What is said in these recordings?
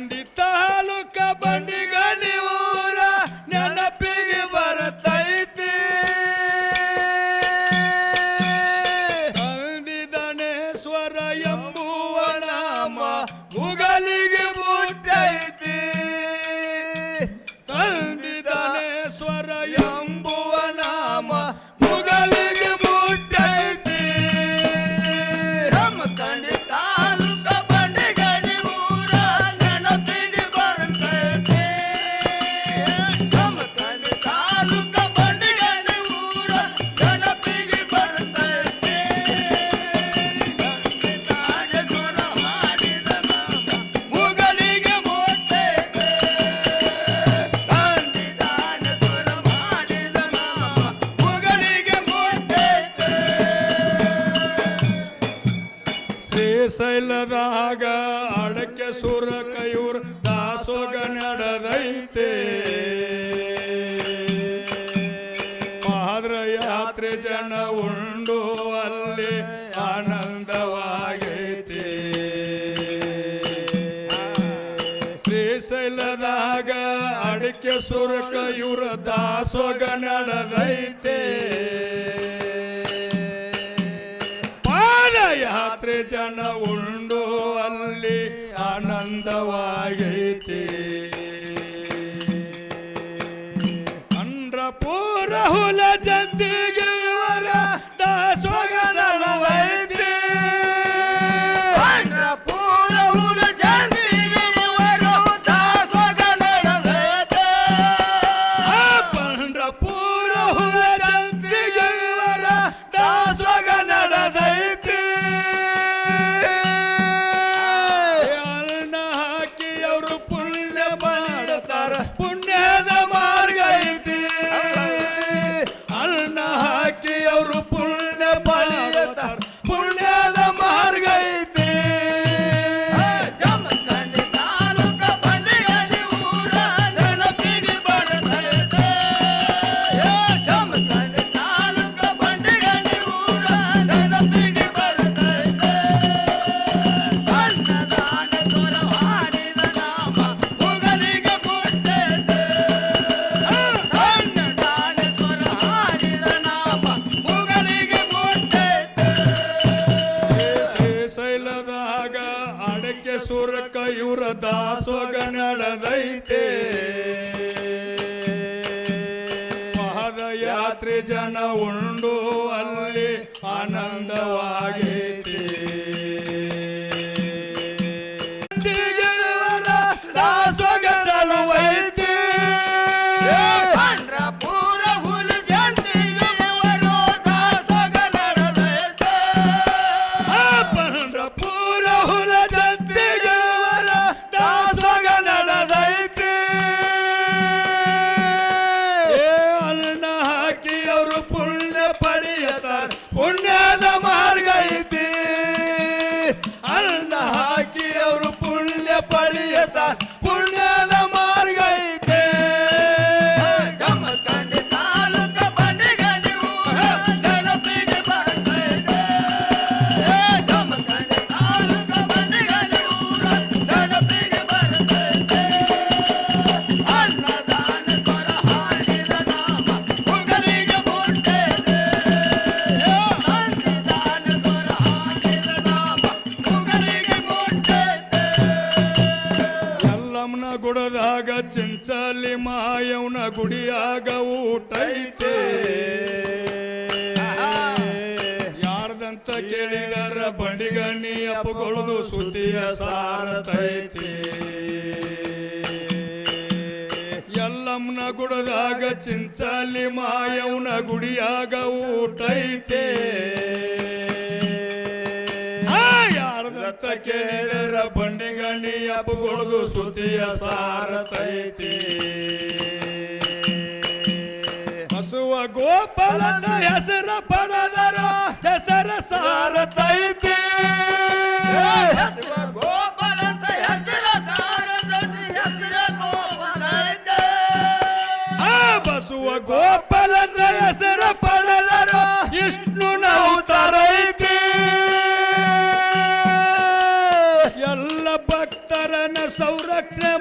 கண்டித்த ಸುರ ಕಯೂರ್ ದಾಸೋಗ ನಡದೈತೆ. ಮಹಾದ್ರ ಯಾತ್ರೆ ಜನ ಉಂಡು ಅಲ್ಲಿ ಆನಂದವಾಗೈತೆ. ಶ್ರೀಶೈಲದಾಗ ಅಡಿಕೆ ಸುರ ಕಯೂರ್ ದಾಸೋಗ ನಡದೈತೆ. ಸಾವಿರ ಜನ ಉಂಡು ಅಲ್ಲಿ ಆನಂದವಾಗೈತಿ. ಅಂಡ್ರಪೂರ ಹುಲ ಜಂತಿಗೆ ಪೂರಕ ಇವರ ದಾಸೋಗ ನಡೆದೈತೆ. ಯಾತ್ರಿ ಜನ ಉಂಡು ಅಲ್ಲಿ ಆನಂದವಾಗೈತೆ. ಆಗ ಚಿಂಚಲಿ ಮಾಯವನ ಗುಡಿಯಾಗ ಊಟೈತೆ. ಯಾರ್ದಂತ ಕೇಳಿದರ ಬಡಿಗಣಿ ಅಪ್ಪಗೊಳದು ಸುದ್ದಿಯ ಸಾರತೈತೆ. ಎಲ್ಲಮ್ಮನ ಗುಡದಾಗ ಚಿಂಚಲಿ ಮಾಯವನ ಗುಡಿಯಾಗ ಊಟೈತೆ. ಯಾರ್ದತ್ತ ಕೇಳರ ಬಂಡಿಗಣ್ಣಿ ಅಪ್ಪಗೊಳ್ದು ಸುದ್ದಿಯ ಸಾರತೈತಿ. ಹಸುವ ಗೋಪಾಲನ ಹೆಸರ ಪಡದರ ಹೆಸರ ಸಾರತೈತಿ. ಬಸವ ಗೋಪಾಲದ ಹೆಸರ ಪಡೆದರ ಇಷ್ಟು ಸಂರಕ್ಷಣೆ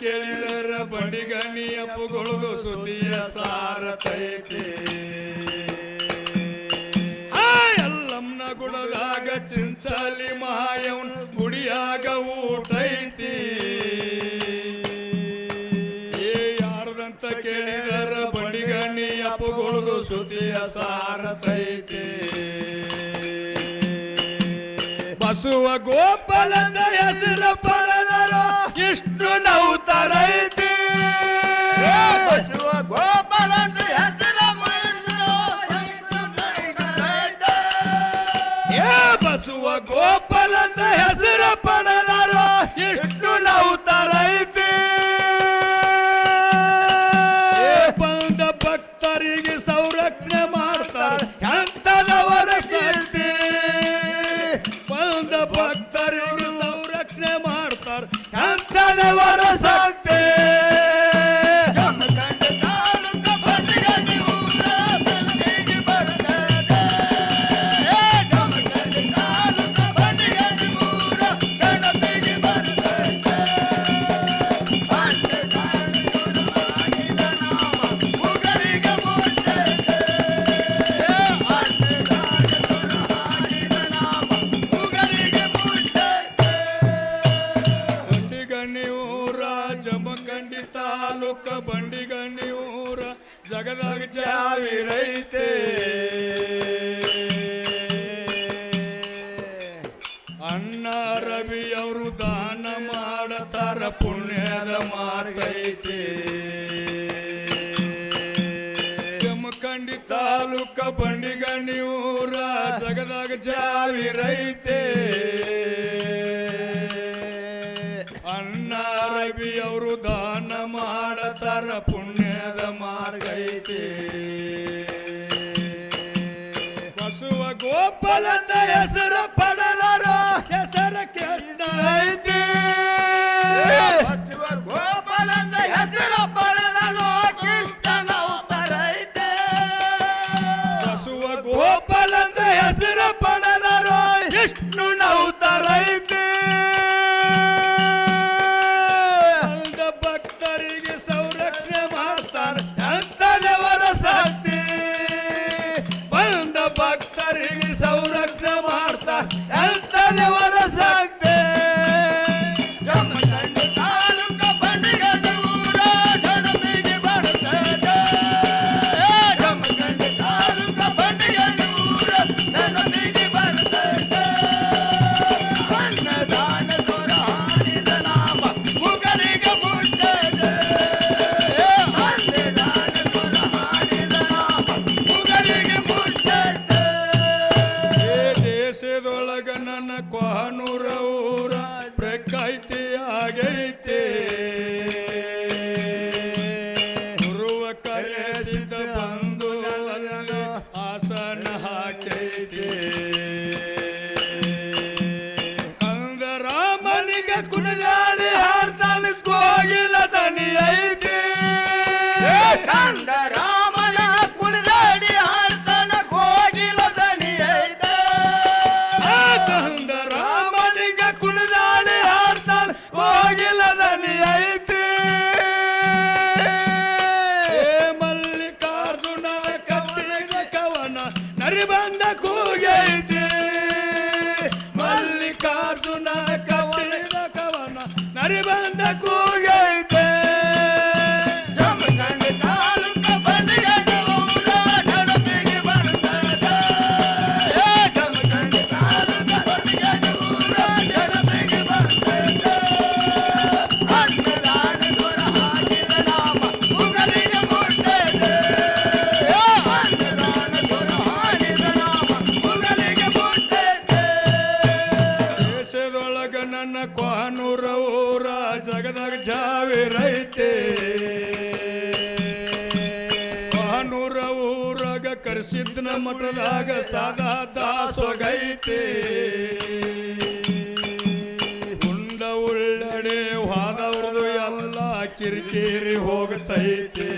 ಕೇಳಿದರ ಬಂಡಿಗಣಿ ಅಪ್ಪುಗೊಳ್ದು ಸುದಿಯ ಸಾರ ತೈತಿ. ಎಲ್ಲಮ್ಮನ ಗುಡದಾಗ ಚಿಂಚಲಿ ಮಹಾಯವನ್ ಗುಡಿಯಾಗ ಊಟೈತಿ ಏ, ಯಾರದಂತ ಕೇಳಿದರ ಬಂಡಿಗಣ್ಣಿ ಸುದಿಯ ಸಾರ ಸಾರತೈತಿ ಬಸುವ ಗೋಪಾಲದ ಹೆಸರ ಪರದರ ಇಷ್ಟು ನಾವು ತರೈತಿ ಬಸವ ಗೋಪಾಲದ ಹೆಸರ ಇಷ್ಟು ನಾವು ತರೈತಿ ಬಂದ ಭಕ್ತರಿಗೆ ಸಂರಕ್ಷಣೆ ಮಾಡ್ತಾರೆ. ಅಣ್ಣ ರವಿ ಅವರು ದಾನ ಮಾಡತಾರ, ಪುಣ್ಯದ ಮಾರ್ಗೈತೆ ಜಮಖಂಡಿ ತಾಲೂಕ ಬಂಡಿಗಣ್ಣಿ ಊರ ಜಗದಾಗ ಜಾವಿರೈತೆ ಅಣ್ಣ ರವಿ ಅವರು ದಾನ ಮಾಡತಾರ, ಪುಣ್ಯದ ಮಾರ್ಗೈತೆ. ಬಸುವ ಗೋಪಾಲದ ಹೆಸರು ಪಡಲಾರ ಹೆಸರ ಕೃಷ್ಣ ಮಠದಾಗ ಸದಾ ದಾಸೋಗೈತೆ. ಹುಂಡ ಉಳ್ಳಡೆ ಹಾದವ್ರದು ಎಲ್ಲ ಕಿರಿಕಿರಿ ಹೋಗ್ತೈತೆ.